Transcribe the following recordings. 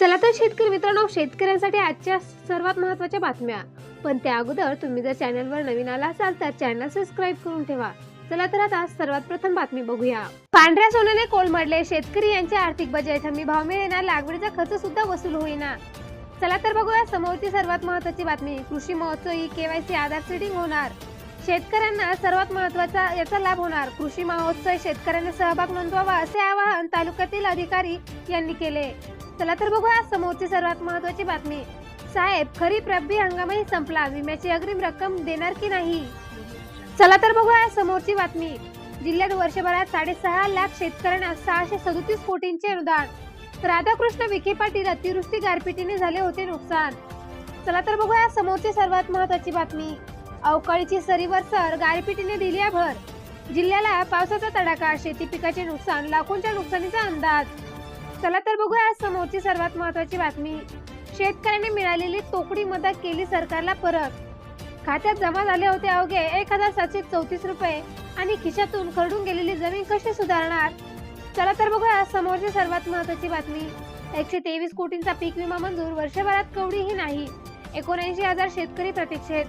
चला तर शेतकरी मित्रांनो शेतकऱ्यांसाठी आजच्या सर्वात महत्त्वाच्या बातम्या. पण त्या अगोदर तुम्ही जर चॅनलवर नवीन आला असाल तर चॅनल सबस्क्राईब करून ठेवा. चला तर आता सर्वात प्रथम बातमी बघूया. पांढऱ्या सोन्याने कोलमडले शेतकरी यांचे आर्थिक बजेट हमी भाव मिळेना लागवडीचा खर्च सुद्धा वसूल होईना. चला तर बघूया समोरची सर्वात महत्त्वाची बातमी. कृषी महोत्सव ई केवायसी आधार सीडिंग होणार. शेतकऱ्यांना सर्वात महत्त्वाचा याचा लाभ होणार. कृषी महोत्सव शेतकऱ्यांनी सहभाग नोंदवावा असे आवाहन तालुक्यातील अधिकारी यांनी केले. चला तर बघूया समोरची सर्वात महत्वाची बातमी. साहेब खरीप रब्बी हंगामही संपला. विम्याची अग्रिम रक्कम देणार की नाही? चला तर बघूया समोरची बातमी. जिल्ह्यात वर्षभरात साडेसहा लाख शेतकऱ्यांना सहाशे सदोतीस कोटींचे अनुदान. राधाकृष्ण विखे पाटील अतिवृष्टी गारपिटीने झाले होते नुकसान. चला तर बघूया समोरची सर्वात महत्वाची बातमी. अवकाळीची सरीवर सर गारपिटीने दिली आहे भर. जिल्ह्याला पावसाचा तडाखा शेती पिकाचे नुकसान लाखोंच्या नुकसानीचा अंदाज. चला तर बघूया समोरची सर्वात महत्वाची बातमी. शेतकऱ्यांनी मिळालेली तोकडी मदत केली सरकारला परत. खात्यात जमा झाले होते अवघे एक हजार सातशे चौतीस रुपये आणि खिशातून खरडून गेलेली जमीन कशी सुधारणार? चला तर बघूया समोरची सर्वात महत्वाची बातमी. एकशे तेवीस कोटींचा पीक विमा मंजूर वर्षभरात कवडीही नाही. एकोणऐंशी हजार शेतकरी प्रतीक्षेत.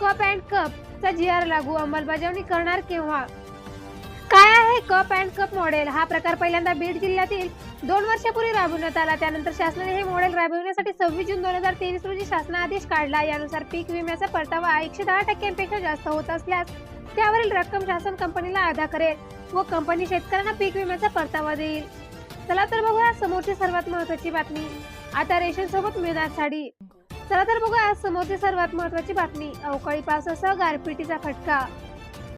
कप अँड कप चा जी आर लागू अंमलबजावणी करणार केव्हा? Cup and cup model. हा प्रकार पहिल्यांदा बीड जिल्ह्यातील दोन वर्षापूर्वी राबवण्यात आला. त्यानंतर शासनाने हे मॉडेल राबविण्यासाठी सव्वीस जून दोन हजार तेवीस रोजी शासनादेश काढला. यानुसार पीक विम्याचा परतावा एकशे दहा टक्क्यांपेक्षा जास्त होत असल्यास त्यावरील रक्कम शासन कंपनीला अदा करेल व कंपनी शेतकऱ्यांना पीक विम्याचा परतावा देईल. चला तर बघूया समोरची सर्वात महत्वाची बातमी. आता रेशन सोबत मिळणार साडी. चला तर बघूया समोरची सर्वात महत्वाची बातमी. अवकाळी पावसासह गारपिटीचा फटका.